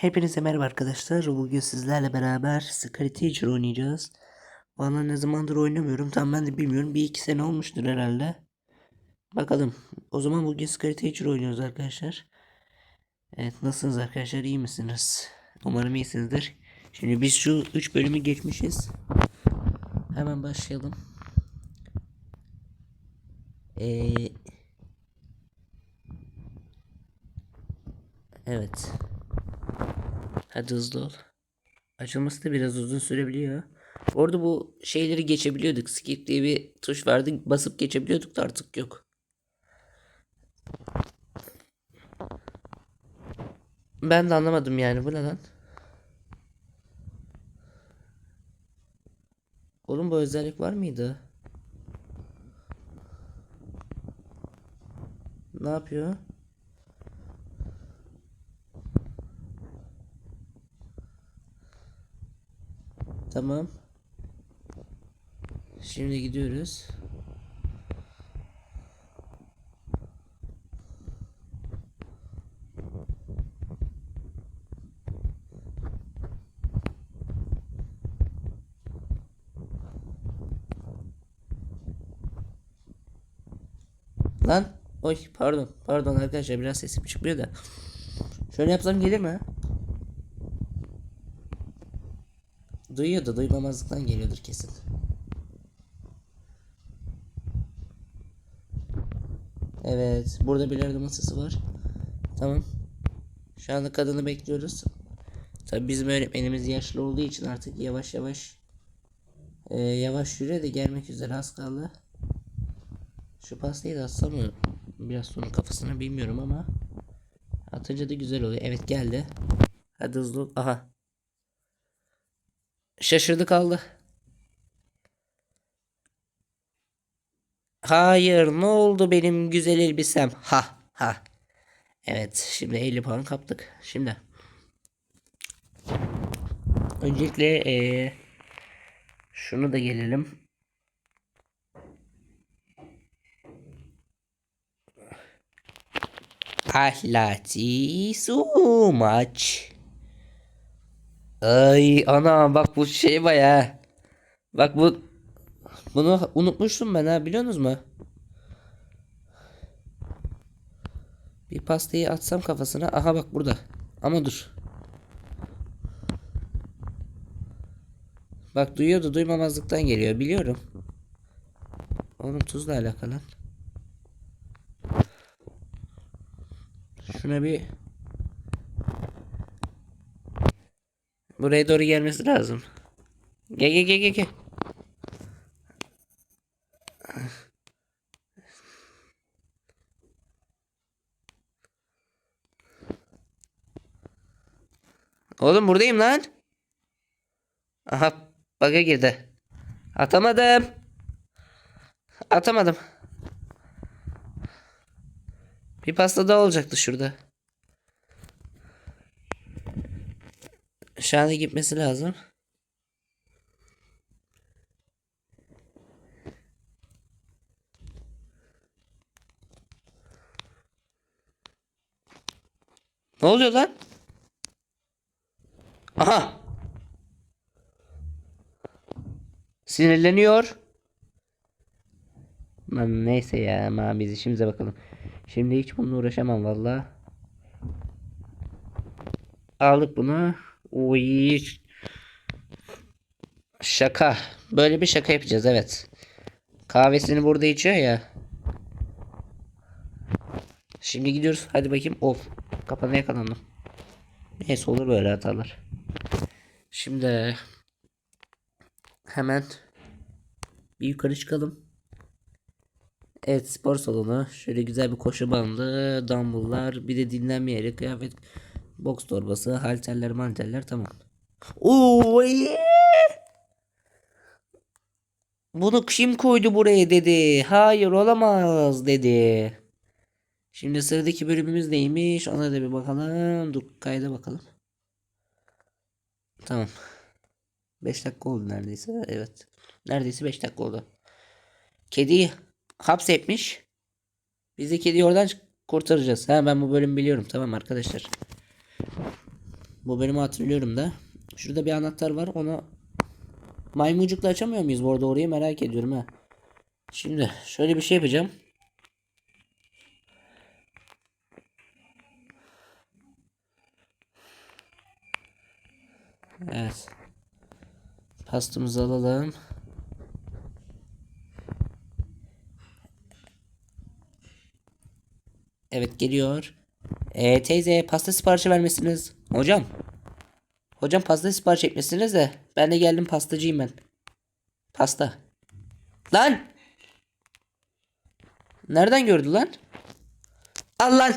Hepinize merhaba arkadaşlar. Bugün sizlerle beraber Scary Teacher oynayacağız. Bana ne zamandır oynamıyorum. Tam ben de bilmiyorum. Bir iki sene olmuştur herhalde. Bakalım. O zaman bugün Scary Teacher oynuyoruz arkadaşlar. Evet nasılsınız arkadaşlar? İyi misiniz? Umarım iyisinizdir. Şimdi biz şu 3 bölümü geçmişiz. Hemen başlayalım. Ee, evet. Hadi hızlı ol. Açılması da biraz uzun sürebiliyor. Orada bu şeyleri geçebiliyorduk. Skip diye bir tuş vardı. Basıp geçebiliyorduk da artık yok. Ben de anlamadım yani. Bu ne lan? Oğlum bu özellik var mıydı? Ne yapıyor? Tamam. Şimdi gidiyoruz. Lan. Oy pardon. Pardon arkadaşlar biraz sesim çıkmıyor da. Şöyle yapsam gelir mi? Duyuyor da duymamazlıktan geliyordur kesin. Evet. Burada bilardo masası var. Tamam. Şu anda kadını bekliyoruz. Tabi bizim öğretmenimiz yaşlı olduğu için artık yavaş yavaş e, yavaş yürüyor da gelmek üzere az kaldı. Şu pastayı da atsam mı? Biraz sonra kafasına bilmiyorum ama atınca da güzel oluyor. Evet geldi. Hadi hızlı. Aha. Şaşırdı kaldı. Hayır ne oldu benim güzel elbisem? Ha ha. Evet şimdi 50 puan kaptık. Şimdi. Öncelikle eee, şunu da gelelim. Ahlati su maç. Ay ana bak bu şey baya. Bak bu bunu unutmuştum ben ha biliyorsunuz mu? Bir pastayı atsam kafasına. Aha bak burada. Ama dur. Bak duyuyordu duymamazlıktan geliyor biliyorum. Oğlum tuzla alakalı. Şuna bir Buraya doğru gelmesi lazım. Gel gel gel gel gel. Oğlum buradayım lan. Aha baga girdi. Atamadım. Atamadım. Bir pasta daha olacaktı şurada. Anda gitmesi lazım. Ne oluyor lan? Aha. Sinirleniyor. Lan neyse ya ama biz işimize bakalım. Şimdi hiç bununla uğraşamam valla. Aldık bunu. Uy. Şaka. Böyle bir şaka yapacağız evet. Kahvesini burada içiyor ya. Şimdi gidiyoruz. Hadi bakayım. Of. Kapana yakalandım. Neyse olur böyle hatalar. Şimdi hemen bir yukarı çıkalım. Evet spor salonu. Şöyle güzel bir koşu bandı, dumbbell'lar, bir de dinlenme yeri, kıyafet, boks torbası, halterler, manterler tamam. Oo! Bunu kim koydu buraya dedi. Hayır olamaz dedi. Şimdi sıradaki bölümümüz neymiş? Ona da bir bakalım. Dur kayda bakalım. Tamam. 5 dakika oldu neredeyse. Evet. Neredeyse 5 dakika oldu. Kediyi hapsetmiş. Biz de kediyi oradan kurtaracağız. Ha ben bu bölümü biliyorum. Tamam arkadaşlar. Bu bölümü hatırlıyorum da. Şurada bir anahtar var. Onu maymuncukla açamıyor muyuz bu arada orayı merak ediyorum ha. Şimdi şöyle bir şey yapacağım. Evet. Pastamızı alalım. Evet geliyor. Ee, teyze pasta siparişi vermesiniz. Hocam. Hocam pasta sipariş etmesiniz de. Ben de geldim pastacıyım ben. Pasta. Lan. Nereden gördü lan? Al lan.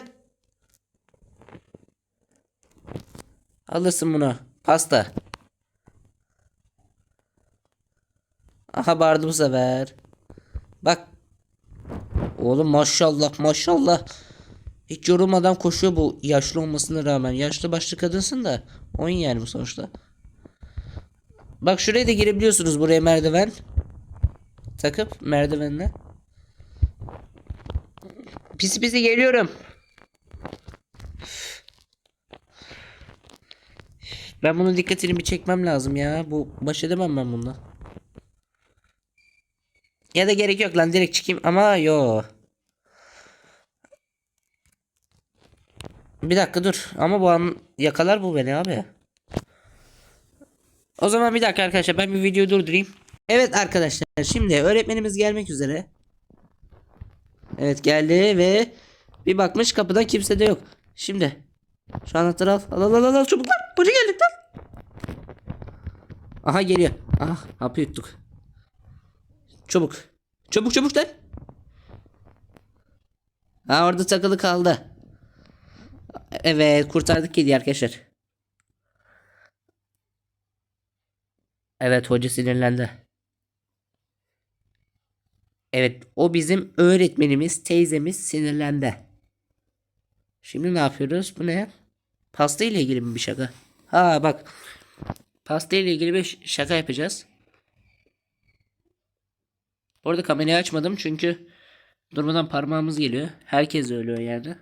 Alırsın bunu. Pasta. Aha bağırdı bu sefer. Bak. Oğlum maşallah maşallah. Hiç yorulmadan koşuyor bu yaşlı olmasına rağmen. Yaşlı başlı kadınsın da. Oyun yani bu sonuçta. Bak şuraya da girebiliyorsunuz buraya merdiven. Takıp merdivenle. Pisi pisi geliyorum. Ben bunun dikkatini bir çekmem lazım ya. Bu baş edemem ben bununla. Ya da gerek yok lan direkt çıkayım ama yo. Bir dakika dur ama bu an yakalar bu beni abi. O zaman bir dakika arkadaşlar ben bir videoyu durdurayım. Evet arkadaşlar şimdi öğretmenimiz gelmek üzere. Evet geldi ve bir bakmış kapıda kimse de yok. Şimdi şu anahtarı al. Al al al al çabuk lan. Buraya geldik lan. Aha geliyor. Ah hapı yuttuk. Çabuk. Çabuk çabuk lan. Ha orada takılı kaldı. Evet kurtardık kedi arkadaşlar. Evet hoca sinirlendi. Evet o bizim öğretmenimiz teyzemiz sinirlendi. Şimdi ne yapıyoruz? Bu ne? Pasta ile ilgili mi bir şaka? Ha bak. Pasta ile ilgili bir şaka yapacağız. Bu arada kamerayı açmadım çünkü durmadan parmağımız geliyor. Herkes ölüyor yani.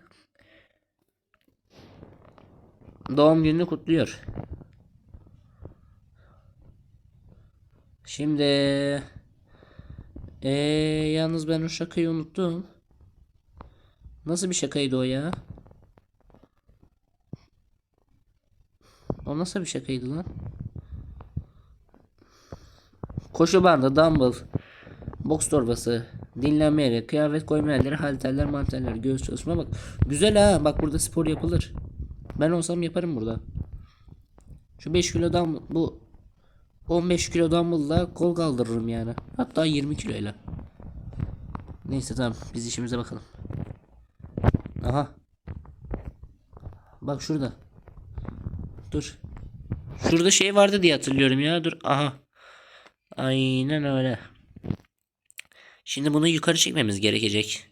Doğum gününü kutluyor. Şimdi ee, yalnız ben o şakayı unuttum. Nasıl bir şakaydı o ya? O nasıl bir şakaydı lan? Koşu bandı, dumbbell, boks torbası, dinlenme yeri, kıyafet koyma yerleri, halterler, manterler, göğüs çalışma bak. Güzel ha. Bak burada spor yapılır. Ben olsam yaparım burada. Şu 5 kilodan bu 15 kilo dumbbell'la kol kaldırırım yani. Hatta 20 kiloyla. Neyse tamam biz işimize bakalım. Aha. Bak şurada. Dur. Şurada şey vardı diye hatırlıyorum ya. Dur. Aha. Aynen öyle. Şimdi bunu yukarı çekmemiz gerekecek.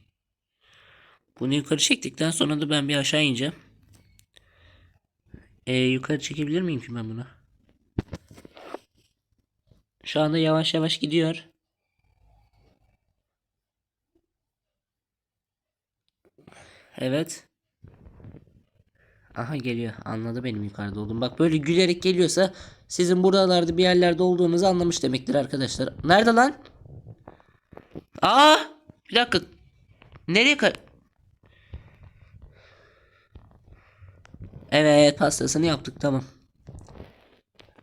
Bunu yukarı çektikten sonra da ben bir aşağı ineceğim. Ee, yukarı çekebilir miyim ki ben bunu? Şu anda yavaş yavaş gidiyor. Evet. Aha geliyor. Anladı benim yukarıda olduğumu. Bak böyle gülerek geliyorsa sizin buralarda bir yerlerde olduğunuzu anlamış demektir arkadaşlar. Nerede lan? Aa! Bir dakika. Nereye kay... Evet pastasını yaptık tamam.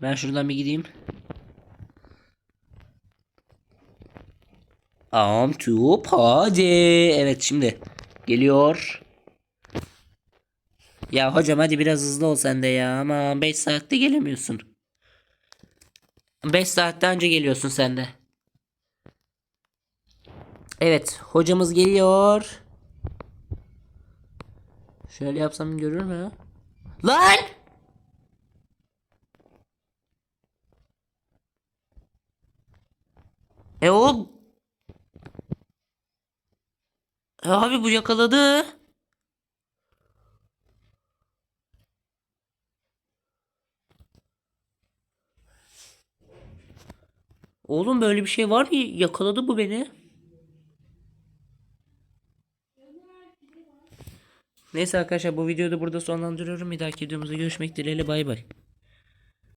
Ben şuradan bir gideyim. Am to party. Evet şimdi geliyor. Ya hocam hadi biraz hızlı ol sen de ya. Ama 5 saatte gelemiyorsun. 5 saatte önce geliyorsun sen de. Evet hocamız geliyor. Şöyle yapsam görür mü? Lan! E o E abi bu yakaladı. Oğlum böyle bir şey var mı? Yakaladı bu beni. Neyse arkadaşlar bu videoyu da burada sonlandırıyorum. Bir dahaki videomuzda görüşmek dileğiyle bay bay.